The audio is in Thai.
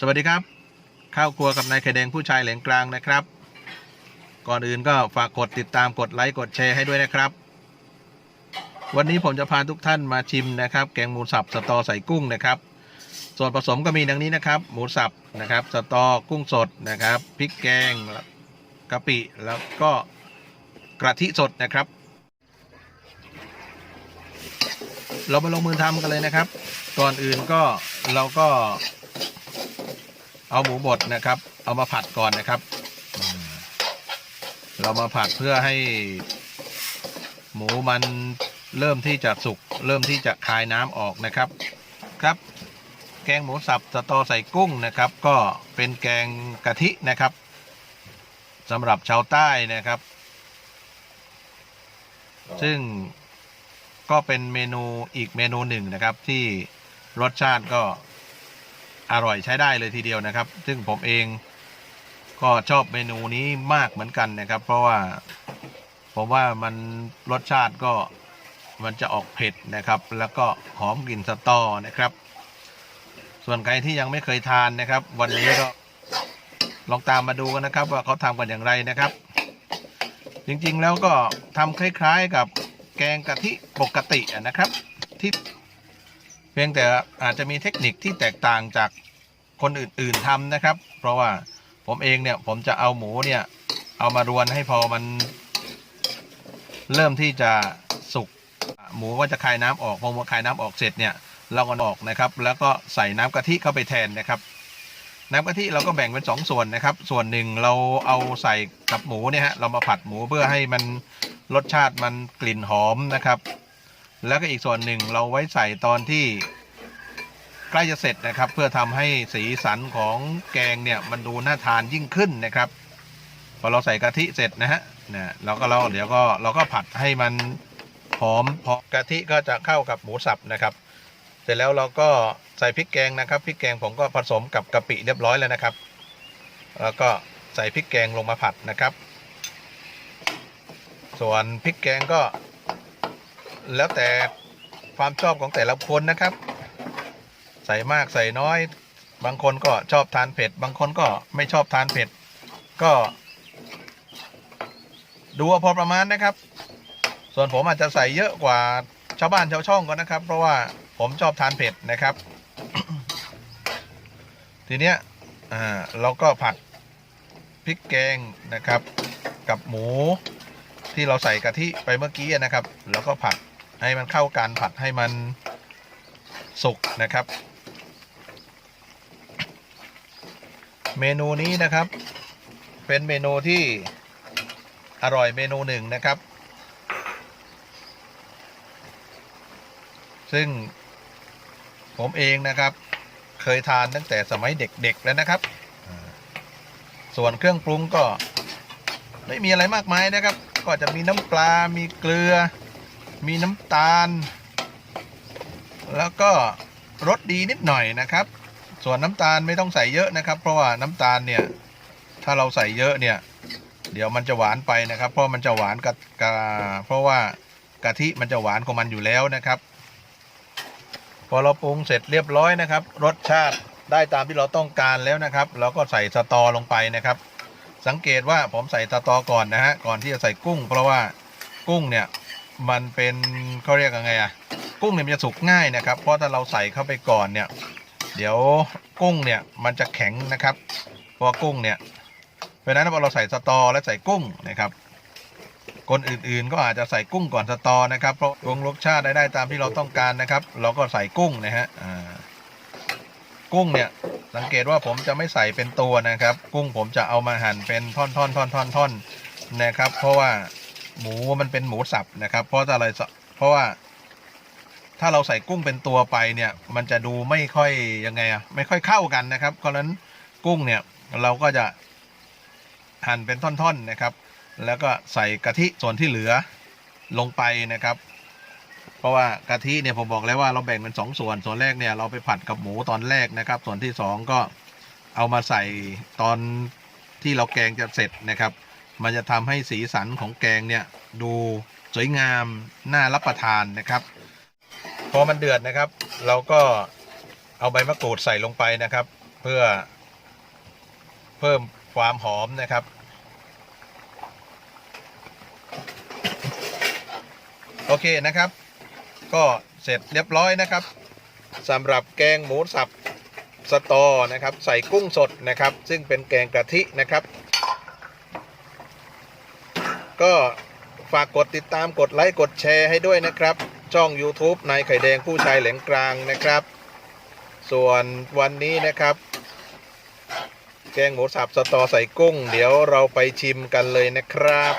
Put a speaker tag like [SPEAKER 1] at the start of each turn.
[SPEAKER 1] สวัสดีครับ ข้าวครัวกับนายไข่แดงผู้ชายแหลงกลางนะครับ ก่อนอื่นก็ฝากกดติดตามกดไลค์กดแชร์ให้ด้วยนะครับ วันนี้ผมจะพาทุกท่านมาชิมนะครับ แกงหมูสับสตอใส่กุ้งนะครับ ส่วนผสมก็มีดังนี้นะครับ หมูสับนะครับ สตอกุ้งสดนะครับพริกแกงกะปิแล้วก็กระทิสดนะครับ เรามาลงมือทำกันเลยนะครับ ก่อนอื่นก็เราก็ เอาหมูบดนะครับ เอามาผัดก่อนนะครับ เรามาผัดเพื่อให้ หมูมันเริ่มที่จะสุก เริ่มที่จะคายน้ำออกนะครับ ครับแกงหมูสับสตอใส่กุ้งนะครับ ก็เป็นแกงกะทินะครับสำหรับชาวใต้นะครับ ซึ่งก็เป็นเมนูอีกเมนูหนึ่งนะครับ ที่รสชาติก็ อร่อยใช้ได้เลยทีเดียวนะครับ ซึ่งผมเองก็ชอบเมนูนี้มากเหมือนกันนะครับ เพราะว่าผมว่ามันรสชาติก็มันจะออกเผ็ดนะครับ แล้วก็หอมกลิ่นสตอนะครับ ส่วนใครที่ยังไม่เคยทานนะครับ วันนี้ก็ลองตามมาดูกันนะครับ ว่าเขาทำกันอย่างไรนะครับ จริงๆแล้วก็ทำคล้าย ๆกับแกงกะทิปกตินะครับ ที่ เพียงแต่อาจจะมีเทคนิคที่แตกต่างจากคนอื่น ๆทำนะครับ เพราะว่าผมเองเนี่ยผมจะเอาหมูเนี่ยเอามารวนให้พอมัน เริ่มที่จะสุกหมูก็จะคายน้ำออกพอหมูคายน้ำออกเสร็จเนี่ยเราก็ออกนะครับ แล้วก็ใส่น้ำกะทิเข้าไปแทนนะครับ น้ำกะทิเราก็แบ่งเป็นสองส่วนนะครับ ส่วนหนึ่งเราเอาใส่กับหมูเนี่ยฮะเรามาผัดหมูเพื่อให้มันรสชาติมันกลิ่นหอมนะครับ แล้วก็อีกส่วนหนึ่งเราไว้ใส่ตอนที่ใกล้จะเสร็จนะครับ เพื่อทำให้สีสันของแกงเนี่ยมันดูน่าทานยิ่งขึ้นนะครับ พอเราใส่กะทิเสร็จนะฮะเนี่ยเราก็เราเดี๋ยวก็เราก็ผัดให้มันหอมพอกะทิก็จะเข้ากับหมูสับนะครับ เสร็จแล้วเราก็ใส่พริกแกงนะครับพริกแกงผมก็ผสมกับกะปิเรียบร้อยแล้วนะครับ แล้วก็ใส่พริกแกงลงมาผัดนะครับ ส่วนพริกแกงก็ แล้วแต่ความชอบของแต่ละคนนะครับ ใส่มากใส่น้อย บางคนก็ชอบทานเผ็ด บางคนก็ไม่ชอบทานเผ็ด ก็ ดูพอประมาณนะครับ ส่วนผมอาจจะใส่เยอะกว่าชาวบ้านชาวช่องก็นะครับ เพราะว่าผมชอบทานเผ็ดนะครับ ทีเนี้ยอ่าเราก็ผัดพริกแกงนะครับ กับหมูที่เราใส่กะทิไปเมื่อกี้นะครับ แล้วก็ผัด ให้มันเข้ากันผัดให้มันสุกนะครับ เมนูนี้นะครับ เป็นเมนูที่อร่อยเมนูหนึ่งนะครับ ซึ่งผมเองนะครับ เคยทานตั้งแต่สมัยเด็กๆแล้วนะครับ ส่วนเครื่องปรุงก็ไม่มีอะไรมากมายนะครับ ก็จะมีน้ำปลา มีเกลือ มีน้ำตาล แล้วก็รสดีนิดหน่อยนะครับ ส่วนน้ำตาลไม่ต้องใส่เยอะนะครับ เพราะว่าน้ำตาลเนี่ยถ้าเราใส่เยอะเนี่ย เดี๋ยวมันจะหวานไปนะครับ เพราะมันจะหวานกับกะเพราะว่ากะทิมันจะหวานของมันอยู่แล้วนะครับ พอเราปรุงเสร็จเรียบร้อยนะครับ รสชาติได้ตามที่เราต้องการแล้วนะครับ เราก็ใส่สตอลงไปนะครับ สังเกตว่าผมใส่สตอก่อนนะฮะก่อนที่จะใส่กุ้ง เพราะว่ากุ้งเนี่ย มันเป็นเขาเรียกยังไงอะกุ้งเนี่ยมันจะสุกง่ายนะครับ เพราะถ้าเราใส่เข้าไปก่อนเนี่ย เดี๋ยวกุ้งเนี่ยมันจะแข็งนะครับเพราะกุ้งเนี่ยเพราะนั้นพอเราใส่สตอและใส่กุ้งนะครับ คนอื่นๆก็อาจจะใส่กุ้งก่อนสตอนะครับเพราะปรุงรสชาติได้ได้ตามที่เราต้องการนะครับ เราก็ใส่กุ้งนะฮะกุ้งเนี่ยสังเกตว่าผมจะไม่ใส่เป็นตัวนะครับ กุ้งผมจะเอามาหั่นเป็นท่อนๆท่อนท่อนท่อนท่อนนะครับ เพราะว่า หมูมันเป็นหมูสับนะครับ เพราะอะไรเพราะว่าถ้าเราใส่กุ้งเป็นตัวไปเนี่ย มันจะดูไม่ค่อยยังไงอะไม่ค่อยเข้ากันนะครับ เพราะฉะนั้นกุ้งเนี่ยเราก็จะหั่นเป็นท่อนๆนะครับ แล้วก็ใส่กะทิส่วนที่เหลือลงไปนะครับ เพราะว่ากะทิเนี่ยผมบอกแล้วว่าเราแบ่งเป็นสองส่วนส่วนแรกเนี่ยเราไปผัดกับหมูตอนแรกนะครับ ส่วนที่สองก็เอามาใส่ตอนที่เราแกงจะเสร็จนะครับ มันจะทำให้สีสันของแกงเนี่ยดูสวยงามน่ารับประทานนะครับ พอมันเดือดนะครับ เราก็เอาใบมะกรูดใส่ลงไปนะครับ เพื่อเพิ่มความหอมนะครับ โอเคนะครับ ก็เสร็จเรียบร้อยนะครับสำหรับแกงหมูสับสตอนะครับ ใส่กุ้งสดนะครับ ซึ่งเป็นแกงกะทินะครับ ก็ฝากกดติดตามกดไลค์กดแชร์ให้ด้วยนะครับ ช่อง YouTube นายไข่แดงผู้ชายแหลงกลางนะครับ ส่วนวันนี้นะครับ แกงหมูสับสตอใส่กุ้ง เดี๋ยวเราไปชิมกันเลยนะครับ